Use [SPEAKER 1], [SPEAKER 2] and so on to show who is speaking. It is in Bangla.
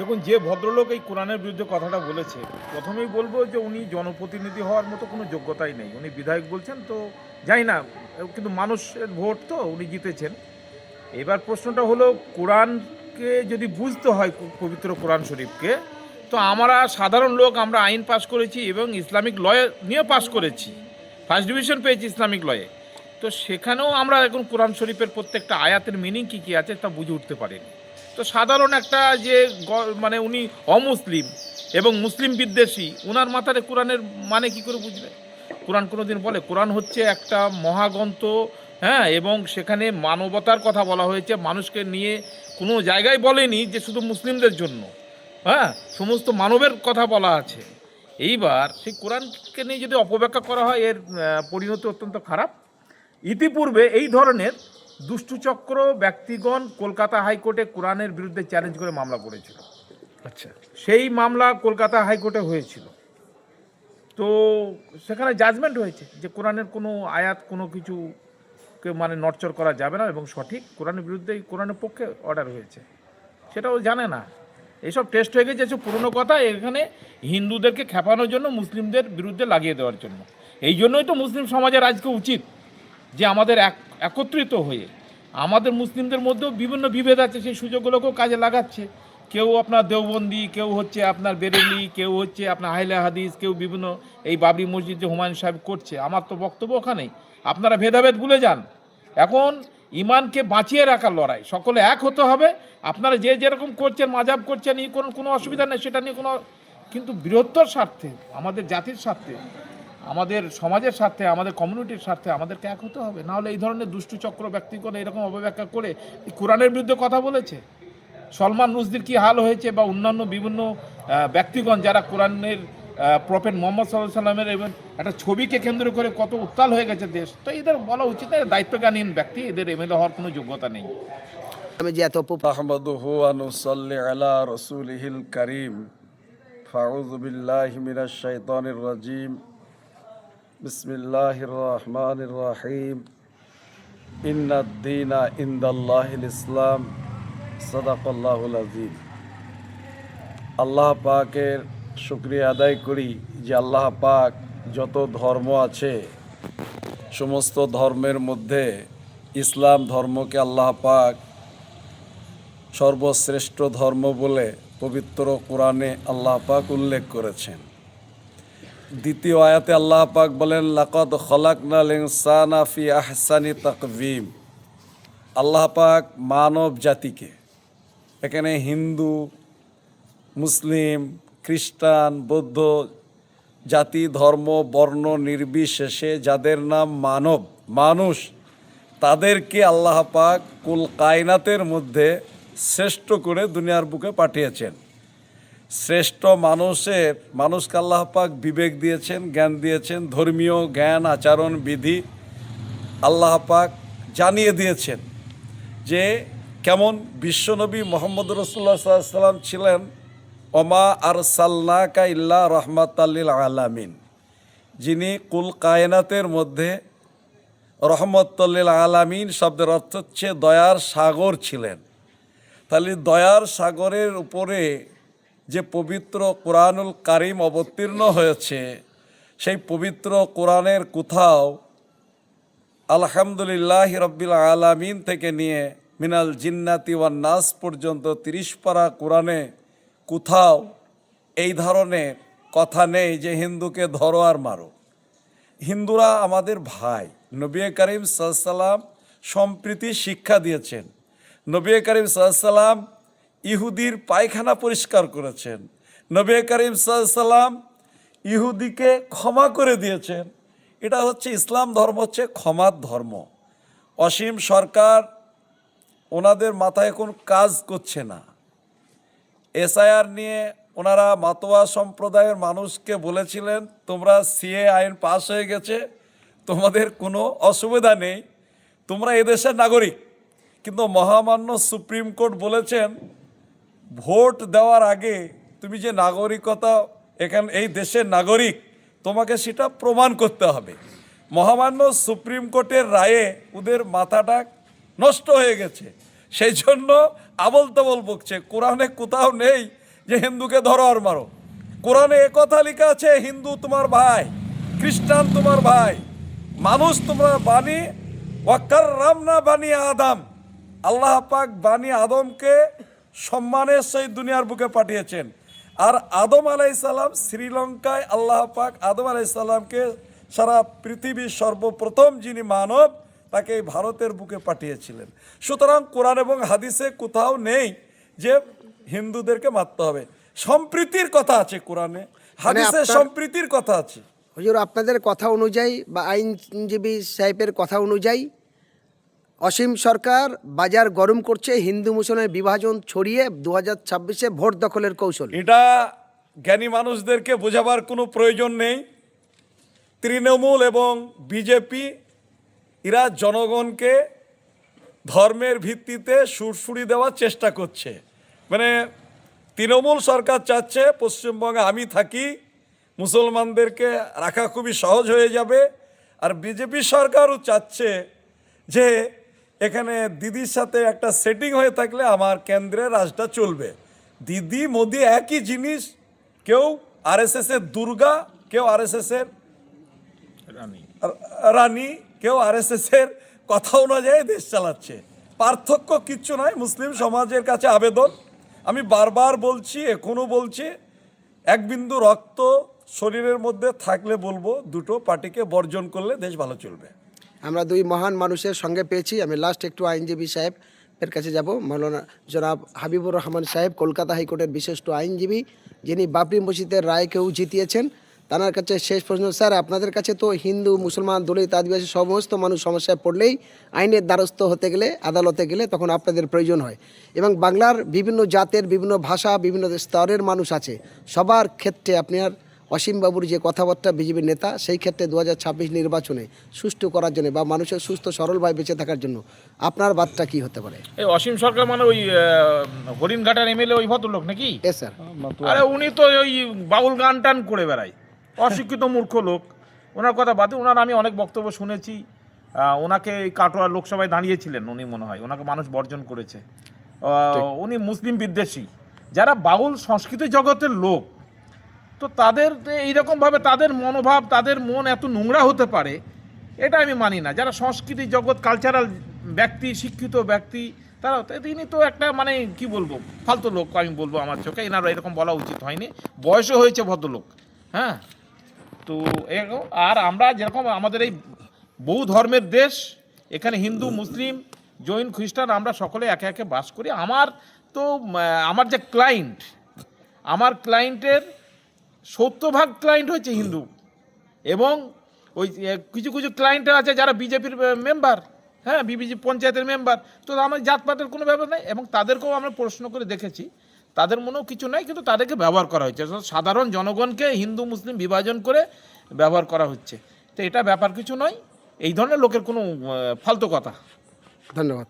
[SPEAKER 1] দেখুন, যে ভদ্রলোক এই কোরআনের বিরুদ্ধে কথাটা বলেছে, প্রথমেই বলব যে উনি জনপ্রতিনিধি হওয়ার মতো কোনো যোগ্যতাই নেই। উনি বিধায়ক বলছেন তো যাই না, কিন্তু মানুষের ভোট তো উনি জিতেছেন। এবার প্রশ্নটা হলো, কোরআনকে যদি বুঝতে হয় পবিত্র কোরআন শরীফকে, তো আমরা সাধারণ লোক, আমরা আইন পাশ করেছি এবং ইসলামিক লয়ে নিয়ে পাস করেছি। ফার্স্ট ডিভিশন পেয়েছি ইসলামিক লয়ে। তো সেখানেও আমরা এখন কোরআন শরীফের প্রত্যেকটা আয়াতের মিনিং কী কী আছে তা বুঝে উঠতে পারিনি। তো সাধারণ একটা যে মানে উনি অমুসলিম এবং মুসলিম বিদ্বেষী ওনার মাথারে কোরআনের মানে কি করে বুঝবে? কোরআন কোনো দিন বলে, কোরআন হচ্ছে একটা মহাগ্রন্থ হ্যাঁ এবং সেখানে মানবতার কথা বলা হয়েছে, মানুষকে নিয়ে কোনো জায়গায় বলেনি যে শুধু মুসলিমদের জন্য হ্যাঁ সমস্ত মানবের কথা বলা আছে। এইবার সেই কোরআনকে নিয়ে যদি অপব্যাখ্যা করা হয়, এর পরিণতি অত্যন্ত খারাপ। ইতিপূর্বে এই ধরনের দুষ্টুচক্র ব্যক্তিগণ কলকাতা হাইকোর্টে কোরআনের বিরুদ্ধে চ্যালেঞ্জ করে মামলা করেছিল।
[SPEAKER 2] আচ্ছা।
[SPEAKER 1] সেই মামলা কলকাতা হাইকোর্টে হয়েছিল। তো সেখানে জাজমেন্ট হয়েছে যে কোরআনের কোনো আয়াত কোনো কিছুকে মানে নড়চড় করা যাবে না এবং সঠিক কোরআনের বিরুদ্ধেই কোরআনের পক্ষে অর্ডার হয়েছে। সেটাও জানে না। এইসব টেস্ট হয়ে গেছে এসব পুরনো কথা এখানে হিন্দুদেরকে খেপানোর জন্য মুসলিমদের বিরুদ্ধে লাগিয়ে দেওয়ার জন্য। এই জন্যই তো মুসলিম সমাজের আজকে উচিত যে আমাদের এক একত্রিত হয়ে আমাদের মুসলিমদের মধ্যেও বিভিন্ন বিভেদ আছে, সেই সুযোগগুলোকেও কাজে লাগাচ্ছে। কেউ আপনার দেওবন্দি, কেউ হচ্ছে আপনার বেরেলি, কেউ হচ্ছে আপনার হাইলা হাদিস, কেউ বিভিন্ন এই বাবরি মসজিদ যে হুমায়ুন সাহেব করছে। আমার তো বক্তব্য ওখানেই। আপনারা ভেদাভেদ ভুলে যান। এখন ইমানকে বাঁচিয়ে রাখার লড়াই, সকলে এক হতে হবে। আপনারা যে যেরকম করছেন, মাজাব করছেন এই কোনো কোনো অসুবিধা নেই, সেটা নিয়ে কোনো কিন্তু বৃহত্তর স্বার্থে, আমাদের জাতির স্বার্থে আমাদের সমাজের স্বার্থে আমাদের কমিউনিটির স্বার্থে আমাদেরকে এক হতে হবে। নাহলে এই ধরনের দুষ্টুচক্র ব্যক্তিগণ এরকম অপব্যাখ্যা করে কোরআনের বিরুদ্ধে কথা বলেছে? সলমান রুজদির কি হাল হয়েছে বা অন্যান্য বিভিন্ন ব্যক্তিগণ যারা কোরআনের প্রফেট মোহাম্মদ সাল্লাহ সাল্লামের এবং একটা ছবিকে কেন্দ্র করে কত উত্তাল হয়ে গেছে দেশ তো এদের বলা উচিত না দায়িত্বজ্ঞানহীন ব্যক্তি এদের এমএলএ হওয়ার কোনো যোগ্যতা নেই।
[SPEAKER 3] আমি যে এত
[SPEAKER 2] আহমদুহু আনুসাল্লি আলা রসুলহিল করিম। ফাউজ বিল্লাহ মিরাজ শাইতানির রাজিম। بسم الله الرحمن الرحيم إن الدين عند الله الإسلام صدق الله العظيم আল্লাহ পাকের শুক্রিয়া আদায় করি যে আল্লাহ পাক যত ধর্ম আছে সমস্ত ধর্মের মধ্যে ইসলাম ধর্মকে আল্লাহ পাক সর্বশ্রেষ্ঠ ধর্ম বলে পবিত্র কোরআনে আল্লাহ পাক উল্লেখ করেছেন দ্বিতীয় আয়াতে আল্লাহ পাক বলেন, লাকদ খলাকনাল ইনসানা ফি আহসানি তাকভিম আল্লাহ পাক মানব জাতিকে, এখানে হিন্দু, মুসলিম, খ্রিস্টান, বৌদ্ধ জাতি, ধর্ম, বর্ণ, নির্বিশেষে যাদের নাম মানব, মানুষ, তাদেরকে আল্লাহ পাক কুল কায়নাতের মধ্যে শ্রেষ্ঠ করে দুনিয়ার বুকে পাঠিয়েছেন। শ্রেষ্ঠ মানুষের, মানুষকে আল্লাহ পাক বিবেক দিয়েছেন, জ্ঞান দিয়েছেন, ধর্মীয় জ্ঞান, আচরণ, বিধি আল্লাহ পাক জানিয়ে দিয়েছেন যে কেমন বিশ্বনবী মোহাম্মদ রসুল্লাহ সাল্লাম ছিলেন, ওমা আর সাল্লাকা ইল্লা রহমাত আল্লিল আলামিন। যিনি কুল কায়নাতের মধ্যে রহমতুল্লিল আলামিন শব্দের অর্থ হচ্ছে দয়ার সাগর ছিলেন। তাহলে দয়ার সাগরের উপরে যে পবিত্র কোরআনুল কারিম অবতীর্ণ হয়েছে, সেই পবিত্র কোরআনের কোথাও আলহামদুলিল্লাহ রব্বিল আলামিন থেকে নিয়ে মিনাল জিন্নাতি ওয়ান নাস পর্যন্ত তিরিশ পারা কোরআনে কোথাও এই ধরনের কথা নেই যে হিন্দুকে ধরো আর মারো। হিন্দুরা আমাদের ভাই, নবী করিম সাল্লাম সম্প্রীতি শিক্ষা দিয়েছেন। নবী করিম সাল্লাম ইহুদির পায়খানা পরিষ্কার করেছেন। নবী করিম সাল্লাম ইহুদিকে ক্ষমা করে দিয়েছেন। এটা হচ্ছে ইসলাম ধর্ম হচ্ছে ক্ষমার ধর্ম। অসীম সরকার ওনাদের মাথায় এখন কাজ করছে না। এসআইআর নিয়ে ওনারা মাতোয়া সম্প্রদায়ের মানুষকে বলেছিলেন, তোমরা সিএ আইন পাস হয়ে গেছে, তোমাদের কোনো অসুবিধা নেই, তোমরা এদেশের নাগরিক। কিন্তু মহামান্য সুপ্রিম কোর্ট বলেছেন ভোট দেওয়ার আগে তুমি যে নাগরিকতা এখান, এই দেশের নাগরিক, তোমাকে সেটা প্রমাণ করতে হবে। মহামান্য সুপ্রিম কোর্টের রায়ে ওদের মাথাটা নষ্ট হয়ে গেছে। সেই জন্য আবল তাবল বকছে। কোরআনে কোথাও নেই যে হিন্দুকে ধরো আর মারো। কোরআনে একথা লেখা আছে, হিন্দু তোমার ভাই, খ্রিস্টান তোমার ভাই, মানুষ তোমার বাণী, ওয়াক্কার রামনা বাণী আদম। আল্লাহ পাক বাণী আদমকে সম্মানের সহিত দুনিয়ার বুকে পাঠিয়েছেন। আর আদম আলাইসাল্লাম শ্রীলঙ্কায় আল্লাহ পাক আদম আলাইসাল্লামকে সারা পৃথিবীর সর্বপ্রথম যিনি মানব তাকে এই ভারতের বুকে পাঠিয়েছিলেন। সুতরাং কোরআন এবং হাদিসে কোথাও নেই যে হিন্দুদেরকে মারতে হবে। সম্প্রীতির কথা আছে কোরআনে হাদিসে সম্প্রীতির কথা আছে।
[SPEAKER 3] হুজুর আপনাদের কথা অনুযায়ী বা আইনজীবী সাহেবের কথা অনুযায়ী অসীম সরকার বাজার গরম করছে, হিন্দু মুসলমানের বিভাজন ছড়িয়ে দু হাজার ছাব্বিশে ভোট দখলের কৌশল।
[SPEAKER 2] এটা জ্ঞানী মানুষদেরকে বোঝাবার কোনো প্রয়োজন নেই। তৃণমূল এবং বিজেপি, এরা জনগণকে ধর্মের ভিত্তিতে সুরসুরি দেওয়ার চেষ্টা করছে। মানে তৃণমূল সরকার চাচ্ছে, পশ্চিমবঙ্গে আমি থাকি, মুসলমানদেরকে রাখা খুবই সহজ হয়ে যাবে। আর বিজেপি সরকারও চাচ্ছে যে এখানে দিদির সাথে একটা সেটিং হয়ে থাকলে আমার কেন্দ্রে রাজটা চলবে। দিদি মোদি একই জিনিস কেউ আরএসএস এর দুর্গা কেউ আরএসএস এর
[SPEAKER 1] রানী।
[SPEAKER 2] রানী কেউ আরএসএস এর কথা অনুযায়ী দেশ চালাচ্ছে। পার্থক্য কিচ্ছু নয় মুসলিম সমাজের কাছে আবেদন। আমি বারবার বলছি এখনও বলছি এক বিন্দু রক্ত শরীরের মধ্যে থাকলে বলব দুটো পার্টিকে বর্জন করলে দেশ ভালো চলবে।
[SPEAKER 3] আমরা দুই মহান মানুষের সঙ্গে পেয়েছি। আমি লাস্ট একটু আইনজীবী সাহেব এর কাছে যাব। মৌলানা জনাব হাবিবুর রহমান সাহেব, কলকাতা হাইকোর্টের বিশিষ্ট আইনজীবী, যিনি বাবরি মসজিদের রায়কেও জিতিয়েছেন। তার কাছে শেষ প্রশ্ন, স্যার, আপনাদের কাছে তো হিন্দু, মুসলমান, দলিত, আদিবাসী সমস্ত মানুষ সমস্যায় পড়লেই আইনের দ্বারস্থ হতে গেলে, আদালতে গেলে তখন আপনাদের প্রয়োজন হয়। এবং বাংলার বিভিন্ন জাতের, বিভিন্ন ভাষা, বিভিন্ন স্তরের মানুষ আছে। সবার ক্ষেত্রে আপনার অসীমবাবুর যে কথাবার্তা বিজেপির নেতা সেই ক্ষেত্রে দু হাজার ছাব্বিশ নির্বাচনে সুষ্ঠু করার জন্য বা মানুষের সুস্থ সরলভাবে বেঁচে থাকার জন্য আপনার বার্তা কি হতে পারে?
[SPEAKER 1] এই অসীম সরকার মানে ওই হরিণঘাটার এমএলএ ওই ভদ্রলোক নাকি?
[SPEAKER 3] এ স্যার
[SPEAKER 1] আরে উনি তো ওই বাউল গান টান করে বেড়ায়। অশিক্ষিত মূর্খ লোক। ওনার কথা বাদে ওনার আমি অনেক বক্তব্য শুনেছি। ওনাকে এই কাটোয়া লোকসভায় দাঁড়িয়েছিলেন উনি মনে হয়। ওনাকে মানুষ বর্জন করেছে। উনি মুসলিম বিদ্বেষী। যারা বাউল সংস্কৃতি জগতের লোক তো তাদের এইরকমভাবে তাদের মনোভাব, তাদের মন এত নোংরা হতে পারে, এটা আমি মানি না। যারা সংস্কৃতি জগৎ কালচারাল ব্যক্তি, শিক্ষিত ব্যক্তি, তারা তিনি তো একটা মানে কি বলব, ফালতু লোক আমি বলব আমার চোখে, এনারা এরকম বলা উচিত হয়নি। বয়সও হয়েছে ভদ্রলোক হ্যাঁ? তো এরকম আর আমরা যেরকম আমাদের এই বহু ধর্মের দেশ, এখানে হিন্দু, মুসলিম, জৈন, খ্রিস্টান, আমরা সকলে একে একে বাস করি। আমার তো আমার যে ক্লায়েন্ট আমার ক্লায়েন্টের সত্তর ভাগ ক্লায়েন্ট হচ্ছে হিন্দু। এবং ওই কিছু কিছু ক্লায়েন্ট আছে যারা বিজেপির মেম্বার হ্যাঁ বিবিজি পঞ্চায়েতের মেম্বার তো আমার জাতপাতের কোনো ব্যাপার নেই এবং তাদেরকেও আমরা প্রশ্ন করে দেখেছি। তাদের মনেও কিছু নাই, কিন্তু তাদেরকে ব্যবহার করা হচ্ছে সাধারণ জনগণকে হিন্দু, মুসলিম বিভাজন করে ব্যবহার করা হচ্ছে। তো এটা ব্যাপার কিছু নয়। এই ধরনের লোকের কোনো ফালতু কথা।
[SPEAKER 3] ধন্যবাদ।